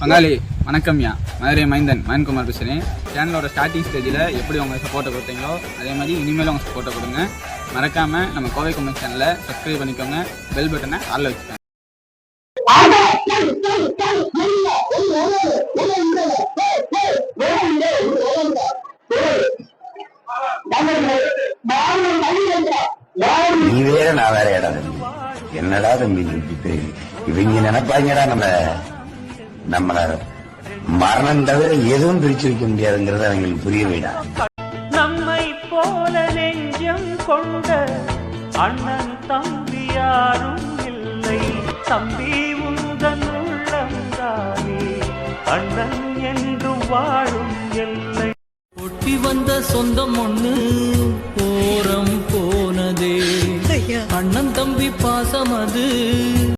பங்காளி வணக்கம்யா மதுரை மைந்தன் மயன்குமார் பேசுகிறேன் சேனலோட ஸ்டார்டிங் ஸ்டேஜில் எப்படி உங்கள் சப்போர்ட்டை கொடுத்தீங்களோ அதே மாதிரி இனிமேல் உங்கள் சப்போர்ட்டை கொடுங்க. மறக்காமல் நம்ம கோவை கும்பல் சேனலை சப்ஸ்கிரைப் பண்ணிக்கோங்க. பெல் பட்டனை ஆளில் வச்சுக்கோங்க. நீ வேற நான் வேற இடம். என்னடா தம்பி இவங்க நினைப்பாங்கடா நம்ம நம்மள மரணம் தவிர எதுவும் பிரிச்சு வைக்க முடியாதுங்கிறது அவங்களுக்கு புரிய வைடா நம்மை போல நெஞ்சம் கொண்ட அண்ணன் தம்பி யாரும் இல்லை. தம்பி உந்தன் உள்ளந்தானே அண்ணன் என்றும் வாழும் எல்லை. ஒட்டி வந்த சொந்தம் ஒண்ணு அண்ணன் தம்பி பாசம் அது.